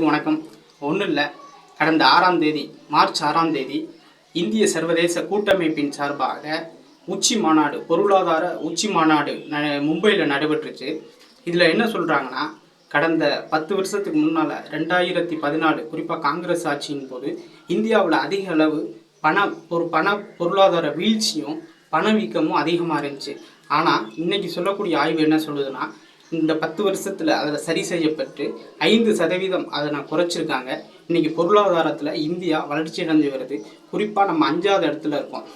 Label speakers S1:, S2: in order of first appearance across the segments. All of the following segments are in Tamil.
S1: அனைவருக்கும் வணக்கம். ஒன்றும் இல்லை கடந்த ஆறாம் தேதி மார்ச் ஆறாம் தேதி இந்திய சர்வதேச கூட்டமைப்பின் சார்பாக உச்சி மாநாடு பொருளாதார உச்சி மாநாடு ந மும்பையில் நடைபெற்றுச்சு. இதில் என்ன சொல்கிறாங்கன்னா கடந்த பத்து வருஷத்துக்கு முன்னால் ரெண்டாயிரத்தி பதினாலு குறிப்பாக காங்கிரஸ் ஆட்சியின் போது இந்தியாவில் அதிக அளவு பண ஒரு பண பொருளாதார வீழ்ச்சியும் பணவீக்கமும் அதிகமாக இருந்துச்சு. ஆனால் இன்னைக்கு சொல்லக்கூடிய ஆய்வு என்ன சொல்லுதுன்னா இந்த பத்து வருஷத்தில் அதில் சரி செய்யப்பட்டு ஐந்து சதவீதம் அதை நான் குறைச்சிருக்காங்க. இன்றைக்கி பொருளாதாரத்தில் இந்தியா வளர்ச்சி அடைஞ்சு வருது. குறிப்பாக நம்ம அஞ்சாவது இடத்துல இருக்கோம்.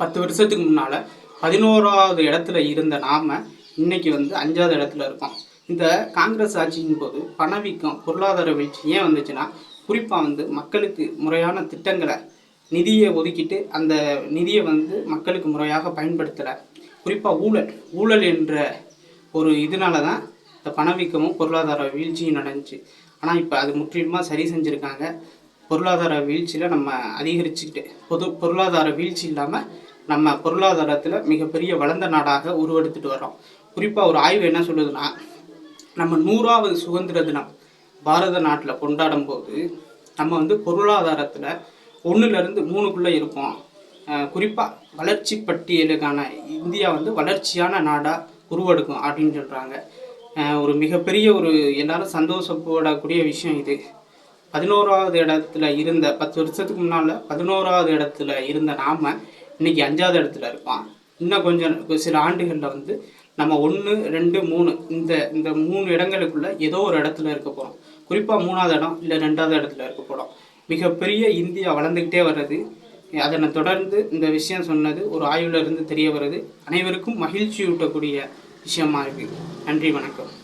S1: பத்து வருஷத்துக்கு முன்னால் பதினோராவது இடத்துல இருந்த நாம இன்னைக்கு வந்து அஞ்சாவது இடத்துல இருக்கோம். இந்த காங்கிரஸ் ஆட்சியின் போது பணவீக்கம் பொருளாதார வீழ்ச்சி ஏன் வந்துச்சுன்னா குறிப்பாக வந்து மக்களுக்கு முறையான திட்டங்களை நிதியை ஒதுக்கிட்டு அந்த நிதியை வந்து மக்களுக்கு முறையாக பயன்படுத்தலை. குறிப்பாக ஊழல் ஊழல் என்ற ஒரு இதனால தான் இந்த பணவீக்கமும் பொருளாதார வீழ்ச்சியும் நடந்துச்சு. ஆனால் இப்போ அது முற்றிலுமாக சரி செஞ்சுருக்காங்க. பொருளாதார வீழ்ச்சியில் நம்ம அதிகரிச்சுக்கிட்டு பொது பொருளாதார வீழ்ச்சி இல்லாமல் நம்ம பொருளாதாரத்தில் மிகப்பெரிய வளர்ந்த நாடாக உருவெடுத்துட்டு வரோம் குறிப்பாக ஒரு ஆய்வு என்ன சொல்லுதுன்னா நம்ம நூறாவது சுதந்திர தினம் பாரத நாட்டில் கொண்டாடும் போது நம்ம வந்து பொருளாதாரத்தில் ஒன்றுலேருந்து மூணுக்குள்ளே இருப்போம். குறிப்பாக வளர்ச்சி பட்டியலுக்கான இந்தியா வந்து வளர்ச்சியான நாடாக உருவெடுக்கும் அப்படின்னு சொல்கிறாங்க ஒரு மிகப்பெரிய ஒரு எல்லாரும் சந்தோஷப்படக்கூடிய விஷயம் இது. பதினோராவது இடத்துல இருந்த பத்து வருஷத்துக்கு முன்னால் பதினோராவது இடத்துல இருந்த நாம் இன்னைக்கு அஞ்சாவது இடத்துல இருப்பான் இன்னும் கொஞ்சம் சில ஆண்டுகளில் வந்து நம்ம ஒன்று ரெண்டு மூணு இந்த இந்த மூணு இடங்களுக்குள்ளே ஏதோ ஒரு இடத்துல இருக்க போகிறோம் குறிப்பாக மூணாவது இடம் இல்லை ரெண்டாவது இடத்துல இருக்க போகிறோம் மிகப்பெரிய இந்தியா வளர்ந்துக்கிட்டே வர்றது அதனை தொடர்ந்து இந்த விஷயம் சொன்னது ஒரு ஆய்வுல இருந்து தெரிய வருது அனைவருக்கும் மகிழ்ச்சியூட்டக்கூடிய விஷயமா இருக்கு. நன்றி வணக்கம்.